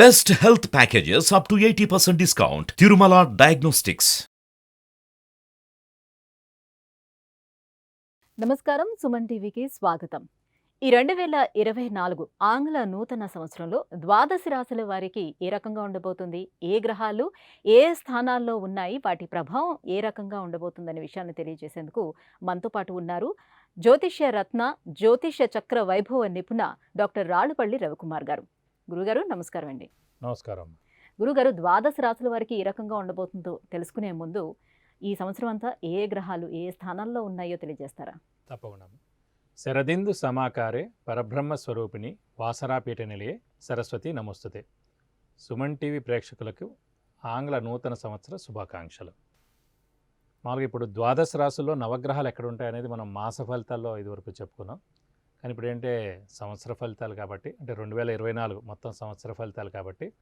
Best health packages up to eighty percent discount Tirumala diagnostics నమస్కారం సుమన్ టీవీకి స్వాగతం. ఈ రెండు వేల ఇరవై నాలుగు ఆంగ్ల నూతన సంవత్సరంలో ద్వాదశ రాశుల వారికి ఏ రకంగా ఉండబోతుంది? ఏ గ్రహాలు ఏ స్థానాల్లో ఉన్నాయి? వాటి ప్రభావం ఏ రకంగా ఉండబోతుందనే విషయాన్ని తెలియజేసేందుకు మనతో పాటు ఉన్నారు జ్యోతిష్య రత్న జ్యోతిష చక్ర వైభవ నిపుణ డాక్టర్ రాళ్ళుపల్లి రవికుమార్ గారు. గురుగారు నమస్కారం అండి నమస్కారం. గురుగారు ద్వాదశ రాశుల వారికి ఏ రకంగా ఉండబోతుందో తెలుసుకునే ముందు ఈ సంవత్సరం అంతా ఏ గ్రహాలు ఏ స్థానాల్లో ఉన్నాయో తెలియజేస్తారా? తప్పకుండా. శరదిందు సమాకారే పరబ్రహ్మ స్వరూపిణి వాసరాపీఠ నిలయే సరస్వతి నమస్తుతే. సుమన్ టీవీ ప్రేక్షకులకు ఆంగ్ల నూతన సంవత్సర శుభాకాంక్షలు. మామూలుగా ఇప్పుడు ద్వాదశ రాశుల్లో నవగ్రహాలు ఎక్కడ ఉంటాయనేది మనం మాస ఫలితాల్లో ఇదివరకు చెప్పుకున్నాం. కానీ ఇప్పుడు ఏంటంటే సంవత్సర ఫలితాలు కాబట్టి అంటే రెండు వేల ఇరవై నాలుగు మొత్తం సంవత్సర ఫలితాలు కాబట్టి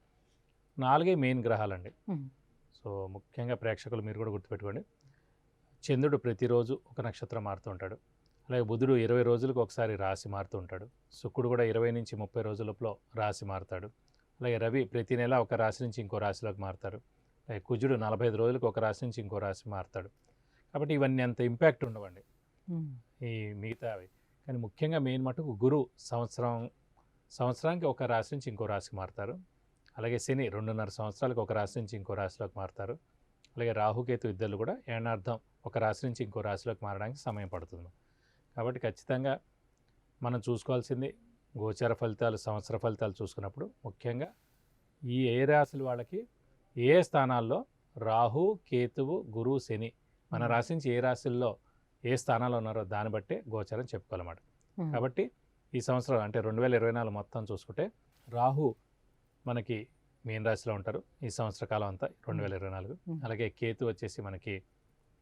నాలుగే మెయిన్ గ్రహాలండి. సో ముఖ్యంగా ప్రేక్షకులు మీరు కూడా గుర్తుపెట్టుకోండి. చంద్రుడు ప్రతిరోజు ఒక నక్షత్రం మారుతూ ఉంటాడు. అలాగే బుధుడు ఇరవై రోజులకు ఒకసారి రాశి మారుతూ ఉంటాడు. శుక్రుడు కూడా ఇరవై నుంచి ముప్పై రోజుల లోపల రాశి మారుతాడు. అలాగే రవి ప్రతి నెల ఒక రాశి నుంచి ఇంకో రాశిలోకి మారుతారు అలాగే కుజుడు నలభై ఐదు రోజులకు ఒక రాశి నుంచి ఇంకో రాశి మారుతాడు. కాబట్టి ఇవన్నీ అంత ఇంపాక్ట్ ఉండవండి. ఈ మిగతావి. కానీ ముఖ్యంగా మెయిన్ మటుకు గురు సంవత్సరం సంవత్సరానికి ఒక రాశి నుంచి ఇంకో రాశికి మారుతారు. అలాగే శని రెండున్నర సంవత్సరాలకు ఒక రాశి నుంచి ఇంకో రాశిలోకి మారుతారు. అలాగే రాహుకేతు ఇద్దరు కూడా ఏనార్థం ఒక రాశి నుంచి ఇంకో రాశిలోకి మారడానికి సమయం పడుతుంది. కాబట్టి ఖచ్చితంగా మనం చూసుకోవాల్సింది గోచార ఫలితాలు సంవత్సర ఫలితాలు చూసుకున్నప్పుడు ముఖ్యంగా ఈ ఏ రాశుల వాళ్ళకి ఏ స్థానాల్లో రాహు కేతువు గురు శని మన. రాశి నుంచి ఏ రాశుల్లో ఏ స్థానాల్లో ఉన్నారో దాన్ని బట్టే గోచారం చెప్పుకోవాలన్నమాట. కాబట్టి ఈ సంవత్సరం అంటే రెండు వేల ఇరవై నాలుగు మొత్తం చూసుకుంటే రాహు మనకి మీన రాశిలో ఉంటారు. ఈ సంవత్సర కాలం అంతా రెండు వేల ఇరవై నాలుగు. అలాగే కేతు వచ్చేసి మనకి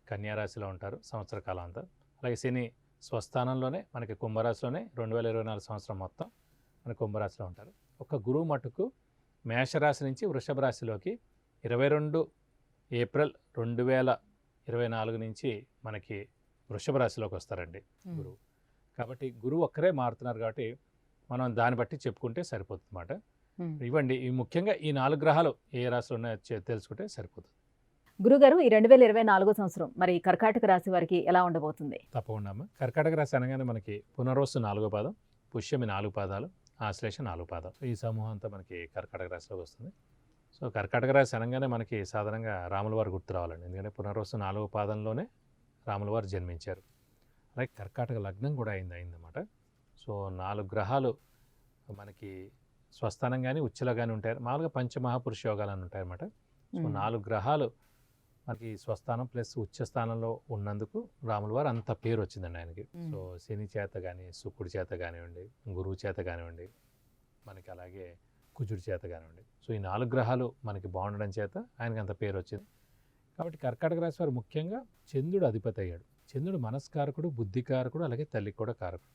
కన్యా రాశిలో ఉంటారు సంవత్సర కాలం అంతా. అలాగే శని స్వస్థానంలోనే మనకి కుంభరాశిలోనే రెండు వేల ఇరవై నాలుగు సంవత్సరం మొత్తం మన కుంభరాశిలో ఉంటారు. ఒక గురువు మటుకు మేషరాశి నుంచి వృషభ రాశిలోకి ఇరవై రెండు ఏప్రిల్ రెండు వేల ఇరవై నాలుగు నుంచి మనకి వృషభ రాశిలోకి వస్తారండి గురువు. కాబట్టి గురువు ఒక్కరే మారుతున్నారు కాబట్టి మనం దాన్ని బట్టి చెప్పుకుంటే సరిపోతుంది అన్నమాట. ఇవ్వండి ఈ ముఖ్యంగా ఈ నాలుగు గ్రహాలు ఏ రాశిలో ఉన్నాయో తెలుసుకుంటే సరిపోతుంది. గురుగారు ఈ రెండు వేల ఇరవై నాలుగో సంవత్సరం మరి కర్కాటక రాశి వారికి ఎలా ఉండబోతుంది? తప్పకుండా అమ్మ. కర్కాటక రాశి అనగానే మనకి పునర్వసు నాలుగో పాదం పుష్యమి నాలుగు పాదాలు ఆశ్లేష నాలుగు పాదాలు. ఈ సమూహం అంతా మనకి కర్కాటక రాశిలోకి వస్తుంది. సో కర్కాటక రాశి అనగానే మనకి సాధారణంగా రాముల వారు గుర్తు రావాలండి. ఎందుకంటే పునర్వసు నాలుగో పాదంలోనే రాముల వారు జన్మించారు. అలాగే కర్కాటక లగ్నం కూడా అయింది అయిందన్నమాట. సో నాలుగు గ్రహాలు మనకి స్వస్థానం కానీ ఉచ్చలో కానీ ఉంటాయి. మామూలుగా పంచమహాపురుష యోగాలు అని ఉంటాయన్నమాట. సో. నాలుగు గ్రహాలు మనకి స్వస్థానం ప్లస్ ఉచ్చ స్థానంలో ఉన్నందుకు రాముల వారు అంత పేరు వచ్చిందండి ఆయనకి. సో శని చేత కానీ శుక్రుడి చేత కానివ్వండి గురువు చేత కానివ్వండి మనకి అలాగే కుజుడి చేత కానివ్వండి. సో ఈ నాలుగు గ్రహాలు మనకి బాగుండడం చేత ఆయనకి అంత పేరు వచ్చింది. కాబట్టి కర్కాటక రాశి వారు ముఖ్యంగా చంద్రుడు అధిపతి అయ్యాడు. చంద్రుడు మనస్కారకుడు బుద్ధికారకుడు అలాగే తల్లికి కూడా కారకుడు.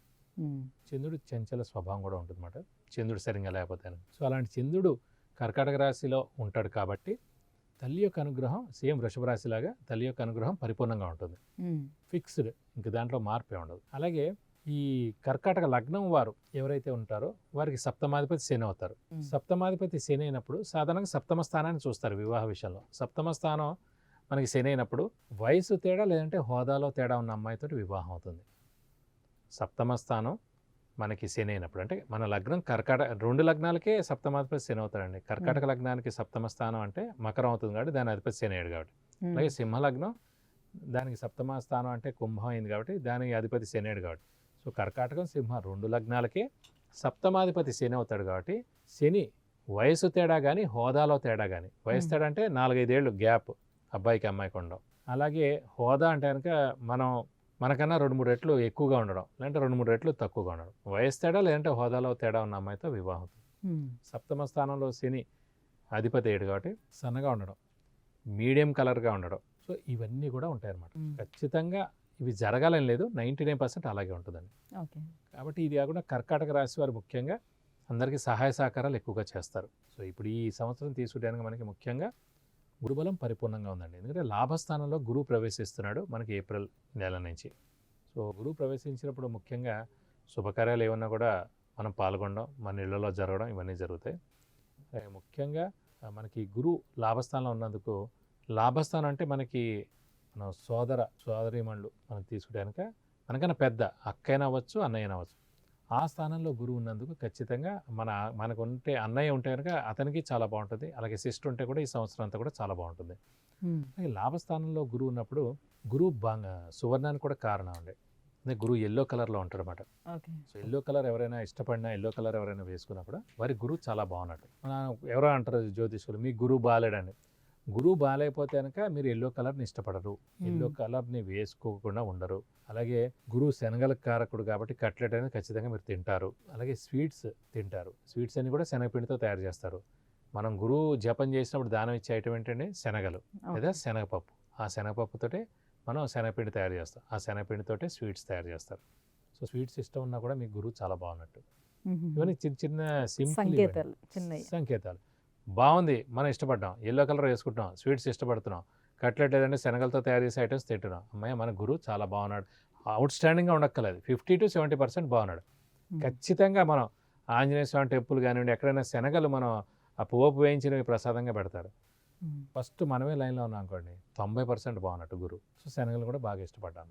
చంద్రుడు చంచల స్వభావం కూడా ఉంటుందన్నమాట. చంద్రుడు సరిగ్గా లేకపోతే సో అలాంటి చంద్రుడు కర్కాటక రాశిలో ఉంటాడు కాబట్టి తల్లి యొక్క అనుగ్రహం సేమ్ వృషభ రాశిలాగా తల్లి యొక్క అనుగ్రహం పరిపూర్ణంగా ఉంటుంది. ఫిక్స్డ్ ఇంక దాంట్లో మార్పే ఉండదు. అలాగే ఈ కర్కాటక లగ్నం వారు ఎవరైతే ఉంటారో వారికి సప్తమాధిపతి శని అవుతారు. సప్తమాధిపతి శని అయినప్పుడు సాధారణంగా సప్తమ స్థానాన్ని చూస్తారు వివాహ విషయంలో. సప్తమ స్థానం మనకి శని అయినప్పుడు వయసు తేడా లేదంటే హోదాలో తేడా ఉన్న అమ్మాయితోటి వివాహం అవుతుంది. సప్తమ స్థానం మనకి శని అయినప్పుడు. అంటే మన లగ్నం కర్కాటక రెండు లగ్నాలకే సప్తమాధిపతి శని అవుతాడండి. కర్కాటక లగ్నానికి సప్తమ స్థానం అంటే మకరం అవుతుంది కాబట్టి దాని అధిపతి శని అయ్యాడు కాబట్టి. అలాగే సింహ లగ్నం దానికి సప్తమ స్థానం అంటే కుంభం అయింది కాబట్టి దానికి అధిపతి శనేడు కాబట్టి. సో కర్కాటకం సింహ రెండు లగ్నాలకే సప్తమాధిపతి శని అవుతాడు కాబట్టి శని వయసు తేడా కానీ హోదాలో తేడా కానీ వయసు. తేడా అంటే నాలుగైదేళ్ళు గ్యాప్. అబ్బాయికి అమ్మాయికి ఉండడం. అలాగే హోదా అంటే కనుక మనం మనకన్నా రెండు మూడు రెట్లు ఎక్కువగా ఉండడం లేదంటే రెండు మూడు రెట్లు తక్కువగా ఉండడం. వయసు తేడా లేదంటే హోదాలో తేడా ఉన్న అమ్మాయితో వివాహం. సప్తమ స్థానంలో శని అధిపతి ఏడు కాబట్టి సన్నగా ఉండడం మీడియం కలర్గా ఉండడం. సో ఇవన్నీ కూడా ఉంటాయన్నమాట. ఉమ్. ఖచ్చితంగా ఇవి జరగాలని లేదు. నైంటీ నైన్ పర్సెంట్ అలాగే ఉంటుందండి. కాబట్టి ఇది కాకుండా కర్కాటక రాశి వారు ముఖ్యంగా అందరికీ సహాయ సహకారాలు ఎక్కువగా చేస్తారు. సో ఇప్పుడు ఈ సంవత్సరం తీసుకుంటానికి మనకి ముఖ్యంగా గురుబలం పరిపూర్ణంగా ఉందండి. ఎందుకంటే లాభస్థానంలో గురువు ప్రవేశిస్తున్నాడు మనకి ఏప్రిల్ నెల నుంచి. సో గురువు ప్రవేశించినప్పుడు ముఖ్యంగా శుభకార్యాలు ఏమన్నా కూడా మనం పాల్గొనడం మన ఇళ్ళలో జరగడం ఇవన్నీ జరుగుతాయి. ముఖ్యంగా మనకి గురువు లాభస్థానంలో ఉన్నందుకు లాభస్థానం అంటే మనకి మన సోదర సోదరిమణులు మనం తీసుకుంటే మనకన్నా పెద్ద అక్కైనా అవ్వచ్చు అన్నయ్యన అవ్వచ్చు ఆ స్థానంలో గురువు ఉన్నందుకు ఖచ్చితంగా మన మనకు ఉంటే అన్నయ్య ఉంటే కనుక అతనికి చాలా బాగుంటుంది. అలాగే సిస్టర్ ఉంటే కూడా ఈ సంవత్సరం అంతా కూడా చాలా బాగుంటుంది. అలాగే లాభస్థానంలో గురువు ఉన్నప్పుడు గురువు బాగా సువర్ణానికి కూడా కారణం అండి. అంటే గురువు ఎల్లో కలర్లో ఉంటాడు అనమాట సో ఎల్లో కలర్ ఎవరైనా ఇష్టపడినా ఎల్లో కలర్ ఎవరైనా వేసుకున్నప్పుడు వారి గురువు చాలా బాగున్నట్టు. ఎవరో అంటారు జ్యోతిష్కులు మీ గురువు బాగాలేడని గురువు బాగాలేకపోతే కనుక మీరు ఎల్లో కలర్ని ఇష్టపడరు. ఎల్లో. కలర్ని వేసుకోకుండా ఉండరు. అలాగే గురువు శనగల కారకుడు కాబట్టి కట్లెట్ అనేది ఖచ్చితంగా మీరు తింటారు. అలాగే స్వీట్స్ తింటారు. స్వీట్స్ అన్ని కూడా శనగపిండితో తయారు చేస్తారు. మనం గురువు జపం చేసినప్పుడు దానం ఇచ్చే ఐటమ్ ఏంటంటే శనగలు. లేదా శనగపప్పు. ఆ శనగపప్పుతోటే మనం శనగపిండి తయారు చేస్తాం. ఆ శనగపిండితోటే స్వీట్స్ తయారు చేస్తారు. సో స్వీట్స్ ఇష్టం ఉన్నా కూడా మీ గురువు చాలా బాగున్నట్టు. ఇవన్నీ చిన్న చిన్న సింపుల్ సంకేతాలు. బాగుంది. మనం ఇష్టపడ్డాం. ఎల్లో కలర్ వేసుకుంటున్నాం. స్వీట్స్ ఇష్టపడుతున్నాం. కట్లెట్ ఏదంటే శనగలతో తయారు చేసే ఐటమ్స్ తింటున్నాం. అమ్మాయి మన గురువు చాలా బాగున్నాడు. అవుట్ స్టాండింగ్గా ఉండక్కర్లేదు. ఫిఫ్టీ టు సెవెంటీ పర్సెంట్ బాగున్నాడు. ఖచ్చితంగా మనం ఆంజనేయ స్వామి టెంపుల్ కానివ్వండి ఎక్కడైనా శనగలు మనం ఆ పువ్వు వేయించినవి ప్రసాదంగా పెడతారు. ఫస్ట్ మనమే లైన్లో ఉన్నాం అనుకోండి. తొంభై పర్సెంట్ బాగున్నట్టు గురువు. సో శనగలు కూడా బాగా ఇష్టపడ్డా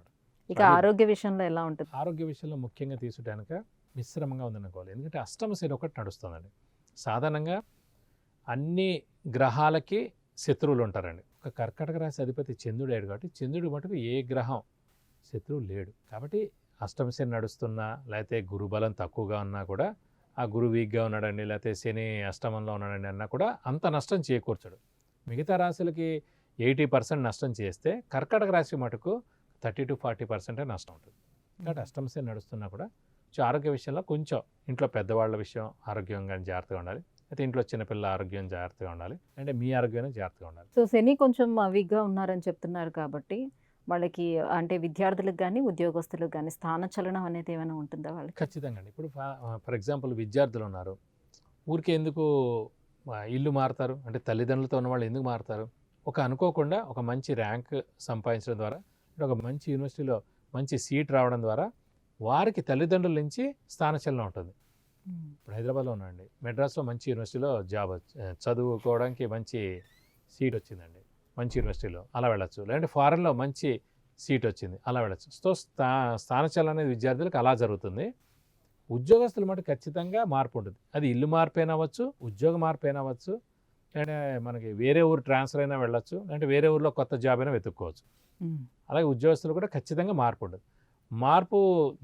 ఇక ఆరోగ్య విషయంలో ఎలా ఉంటుంది? ఆరోగ్య విషయంలో ముఖ్యంగా తీసుకుంటాక మిశ్రమంగా ఉందనుకోవాలి. ఎందుకంటే అష్టమ శని ఒకటి నడుస్తుందండి. సాధారణంగా అన్ని గ్రహాలకి శత్రువులు ఉంటారండి ఒక కర్కటక రాశి అధిపతి చంద్రుడు అయ్యాడు కాబట్టి చంద్రుడు మటుకు ఏ గ్రహం శత్రువు లేడు. కాబట్టి అష్టమ శని నడుస్తున్నా లేకపోతే గురుబలం తక్కువగా ఉన్నా కూడా ఆ గురు వీక్గా ఉన్నాడండి లేకపోతే శని అష్టమంలో ఉన్నాడండి అన్నా కూడా అంత నష్టం చేకూర్చడు. మిగతా రాశులకి ఎయిటీ పర్సెంట్ నష్టం చేస్తే కర్కటక రాశి మటుకు థర్టీ టు ఫార్టీ పర్సెంటే నష్టం ఉంటుంది. కాబట్టి అష్టమ శని నడుస్తున్నా కూడా ఆరోగ్య విషయంలో కొంచెం ఇంట్లో పెద్దవాళ్ళ విషయం ఆరోగ్యంగా జాగ్రత్తగా ఉండాలి. అయితే ఇంట్లో చిన్నపిల్లల ఆరోగ్యం జాగ్రత్తగా ఉండాలి. అంటే మీ ఆరోగ్యం జాగ్రత్తగా ఉండాలి. సో శని కొంచెం వీక్గా ఉన్నారని చెప్తున్నారు కాబట్టి వాళ్ళకి అంటే విద్యార్థులకు కానీ ఉద్యోగస్తులకు కానీ స్థాన చలనం అనేది ఏమైనా ఉంటుందా వాళ్ళకి? ఖచ్చితంగా అండి. ఇప్పుడు ఫర్ ఎగ్జాంపుల్ విద్యార్థులు ఉన్నారు. ఊరికే ఎందుకు ఇల్లు మారుతారు? అంటే తల్లిదండ్రులతో ఉన్న వాళ్ళు ఎందుకు మారుతారు? ఒక అనుకోకుండా ఒక మంచి ర్యాంక్ సంపాదించడం ద్వారా అంటే ఒక మంచి యూనివర్సిటీలో మంచి సీట్ రావడం ద్వారా వారికి తల్లిదండ్రుల నుంచి స్థానచలనం ఉంటుంది. ఇప్పుడు హైదరాబాద్లో ఉన్నాండి మెడ్రాస్లో మంచి యూనివర్సిటీలో జాబ్ చదువుకోవడానికి మంచి సీట్ వచ్చిందండి. మంచి యూనివర్సిటీలో అలా వెళ్ళొచ్చు. లేదంటే ఫారెన్లో మంచి సీట్ వచ్చింది అలా వెళ్ళొచ్చు. సో స్థా స్థానచలనం అనేది విద్యార్థులకు అలా జరుగుతుంది. ఉద్యోగస్తుల మటు ఖచ్చితంగా మార్పు ఉంటుంది. అది ఇల్లు మార్పు అయినా అవ్వచ్చు ఉద్యోగ మార్పు అయినా అవ్వచ్చు లేదంటే మనకి వేరే ఊరు ట్రాన్స్ఫర్ అయినా వెళ్ళొచ్చు లేదంటే వేరే ఊరిలో కొత్త జాబ్ అయినా వెతుక్కోవచ్చు. అలాగే ఉద్యోగస్తులు కూడా ఖచ్చితంగా మార్పు ఉంటుంది. మార్పు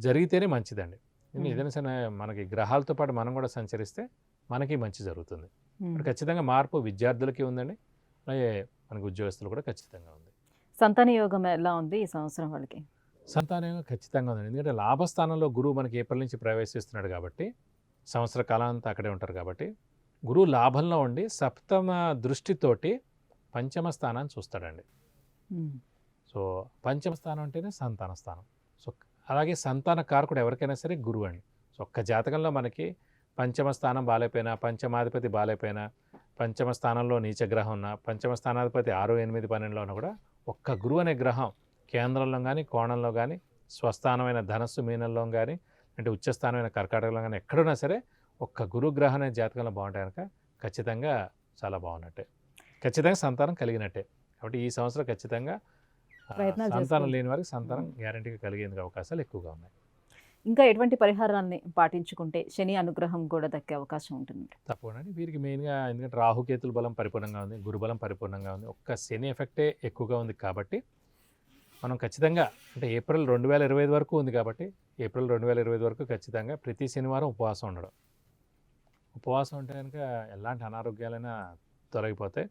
జరిగితేనే మంచిదండి. ఏదైనా సరే మనకి గ్రహాలతో పాటు మనం కూడా సంచరిస్తే మనకి మంచి జరుగుతుంది. ఖచ్చితంగా మార్పు విద్యార్థులకి ఉందండి. అలాగే మనకి ఉద్యోగస్తులు కూడా ఖచ్చితంగా ఉంది. సంతాన యోగం ఎలా ఉంది ఈ సంవత్సరం వాళ్ళకి? సంతానం ఖచ్చితంగా ఉందండి. ఎందుకంటే లాభస్థానంలో గురువు మనకి ఏప్రిల్ నుంచి ప్రవేశిస్తున్నాడు కాబట్టి సంవత్సర కాలం అంతా అక్కడే ఉంటారు కాబట్టి గురువు లాభంలో ఉండి సప్తమ దృష్టితోటి పంచమ స్థానాన్ని చూస్తాడండి. సో పంచమ స్థానం అంటేనే సంతాన స్థానం. సో అలాగే సంతాన కారకుడు ఎవరికైనా సరే గురువు అండి. సో ఒక్క జాతకంలో మనకి పంచమ స్థానం బాగాలేపోయినా పంచమాధిపతి బాగాలేపోయినా పంచమ స్థానంలో నీచ గ్రహం ఉన్నా పంచమ స్థానాధిపతి ఆరు ఎనిమిది పన్నెండులో ఉన్న కూడా ఒక్క గురువు అనే గ్రహం కేంద్రంలో కానీ కోణంలో కానీ స్వస్థానమైన ధనస్సు మీనంలో కానీ అంటే ఉచ్చస్థానమైన కర్కాటకంలో కానీ ఎక్కడున్నా సరే ఒక్క గురు గ్రహం అనే జాతకంలో బాగుంటాయి కనుక ఖచ్చితంగా చాలా బాగున్నట్టే. ఖచ్చితంగా సంతానం కలిగినట్టే. కాబట్టి ఈ సంవత్సరం ఖచ్చితంగా ప్రయత్నాలు సంతానం. లేని వారికి సంతానం గ్యారంటీగా కలిగేందుకు అవకాశాలు ఎక్కువగా ఉన్నాయి. ఇంకా ఎటువంటి పరిహారాన్ని పాటించుకుంటే శని అనుగ్రహం కూడా దక్కే అవకాశం ఉంటుంది తప్పకుండా వీరికి మెయిన్గా ఎందుకంటే రాహుకేతుల బలం పరిపూర్ణంగా ఉంది గురుబలం పరిపూర్ణంగా ఉంది. ఒక్క శని ఎఫెక్టే ఎక్కువగా ఉంది కాబట్టి మనం ఖచ్చితంగా అంటే ఏప్రిల్ రెండు వేల ఇరవై ఐదు వరకు ఉంది కాబట్టి ఏప్రిల్ రెండు వేల ఇరవై ఐదు వరకు ఖచ్చితంగా ప్రతి శనివారం ఉపవాసం ఉండడం. ఉపవాసం ఉంటే కనుక ఎలాంటి అనారోగ్యాలైనా తొలగిపోతాయి.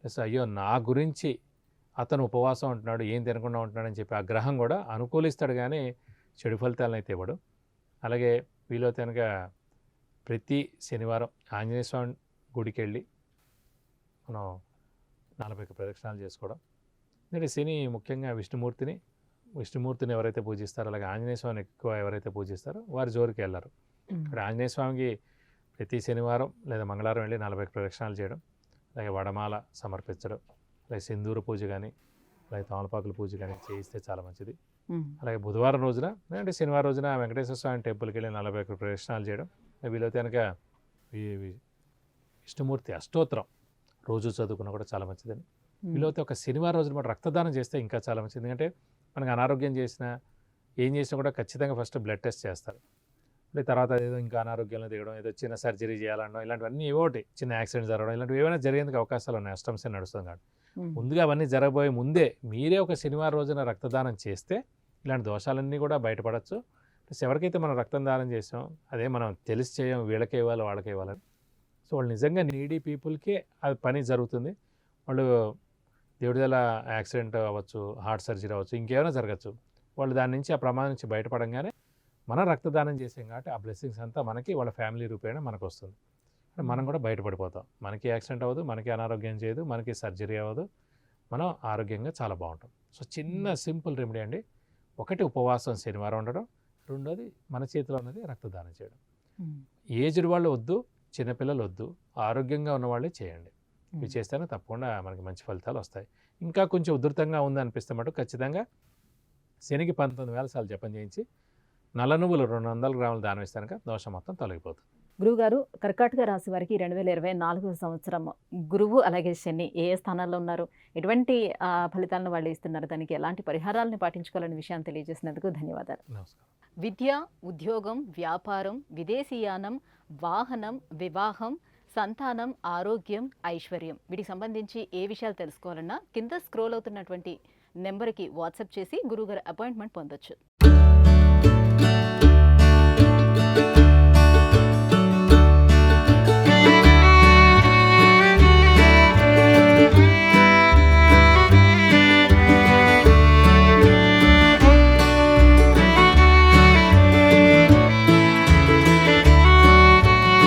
ప్లస్ అయ్యో నా గురించి అతను ఉపవాసం ఉంటున్నాడు ఏం తినకుండా ఉంటున్నాడు అని చెప్పి ఆ గ్రహం కూడా అనుకూలిస్తాడు కానీ చెడు ఫలితాలను అయితే ఇవ్వడు. అలాగే వీలైతే కనుక ప్రతి శనివారం ఆంజనేయ స్వామి గుడికి వెళ్ళి మనం నలభై ప్రదక్షిణాలు చేసుకోవడం. ఎందుకంటే శని ముఖ్యంగా విష్ణుమూర్తిని విష్ణుమూర్తిని ఎవరైతే పూజిస్తారో అలాగే ఆంజనేయ స్వామిని ఎక్కువ ఎవరైతే పూజిస్తారో వారి జోలికి వెళ్ళారు ఇక్కడ ఆంజనేయ స్వామికి ప్రతి శనివారం లేదా మంగళవారం వెళ్ళి నలభై ప్రదక్షిణాలు చేయడం అలాగే వడమాల సమర్పించడం అలాగే సింధూర పూజ కానీ అలాగే తమలపాకుల పూజ కానీ చేయిస్తే చాలా మంచిది. అలాగే బుధవారం రోజున లేదంటే శనివారం రోజున వెంకటేశ్వర స్వామి టెంపుల్కి వెళ్ళి నలభై ఒక్క ప్రదక్షిణాలు చేయడం. వీలైతే కనుక విష్ణుమూర్తి అష్టోత్తరం రోజు చదువుకున్న కూడా చాలా మంచిదని. వీలైతే ఒక శనివారం రోజున మనం రక్తదానం చేస్తే ఇంకా చాలా మంచిది. ఎందుకంటే మనకు అనారోగ్యం చేసినా ఏం చేసినా కూడా ఖచ్చితంగా ఫస్ట్ బ్లడ్ టెస్ట్ చేస్తారు. మళ్ళీ తర్వాత ఏదో ఇంకా అనారోగ్యంలో దిగడం ఏదో చిన్న సర్జరీ చేయాలనో ఇలాంటివన్నీ ఏవో ఒకటి చిన్న యాక్సిడెంట్ జరగడం ఇలాంటివి ఏమైనా జరిగేందుకు అవకాశాలు ఉన్నాయి. అష్టంశ నడుస్తుంది కాబట్టి. ముందుగా అవన్నీ జరగబోయే ముందే మీరే ఒక శనివారం రోజున రక్తదానం చేస్తే ఇలాంటి దోషాలన్నీ కూడా బయటపడవచ్చు ప్లస్ ఎవరికైతే మనం రక్తం దానం చేసాం అదే మనం తెలిసి చేయం వీళ్ళకే ఇవ్వాలి వాళ్ళకే ఇవ్వాలని సో వాళ్ళు నిజంగా నీడీ పీపుల్కే అది పని జరుగుతుంది. వాళ్ళు దేవుడిదల యాక్సిడెంట్ అవ్వచ్చు హార్ట్ సర్జరీ అవ్వచ్చు ఇంకేమైనా జరగచ్చు. వాళ్ళు దాని నుంచి ఆ ప్రమాదం నుంచి బయటపడంగానే మనం రక్తదానం చేసాం కాబట్టి ఆ బ్లెస్సింగ్స్ అంతా మనకి వాళ్ళ ఫ్యామిలీ రూపేణ మనకు వస్తుంది మనం కూడా బయటపడిపోతాం. మనకి యాక్సిడెంట్ అవ్వదు మనకి అనారోగ్యం చేయదు మనకి సర్జరీ అవ్వదు. మనం ఆరోగ్యంగా చాలా బాగుంటాం. సో చిన్న సింపుల్ రెమెడీ అండి. ఒకటి ఉపవాసం శనివారం ఉండడం రెండోది మన చేతిలో ఉన్నది రక్తదానం చేయడం. ఏజ్డ్ వాళ్ళు వద్దు చిన్నపిల్లలు వద్దు ఆరోగ్యంగా ఉన్న వాళ్ళే చేయండి. ఇవి. చేస్తేనే తప్పకుండా మనకి మంచి ఫలితాలు వస్తాయి. ఇంకా కొంచెం ఉధృతంగా ఉంది అనిపిస్తే మటు ఖచ్చితంగా శనికి పంతొమ్మిది వేల సార్లు జపం చేయించి నల్ల నువ్వులు రెండు వందల గ్రాములు దానం ఇస్తే కనుక దోషం మొత్తం తొలగిపోతుంది. గురువుగారు కర్కాటక రాశి వారికి రెండు వేల ఇరవై నాలుగు సంవత్సరం గురువు అలాగే శని ఏ ఏ స్థానాల్లో ఉన్నారు? ఎటువంటి ఫలితాలను వాళ్ళు ఇస్తున్నారు? దానికి ఎలాంటి పరిహారాలను పాటించుకోవాలనే విషయాన్ని తెలియజేసినందుకు ధన్యవాదాలు. విద్య ఉద్యోగం వ్యాపారం విదేశీయానం వాహనం వివాహం సంతానం ఆరోగ్యం ఐశ్వర్యం వీటికి సంబంధించి ఏ విషయాలు తెలుసుకోవాలన్నా కింద స్క్రోల్ అవుతున్నటువంటి నెంబర్కి వాట్సాప్ చేసి గురువుగారి అపాయింట్మెంట్ పొందొచ్చు.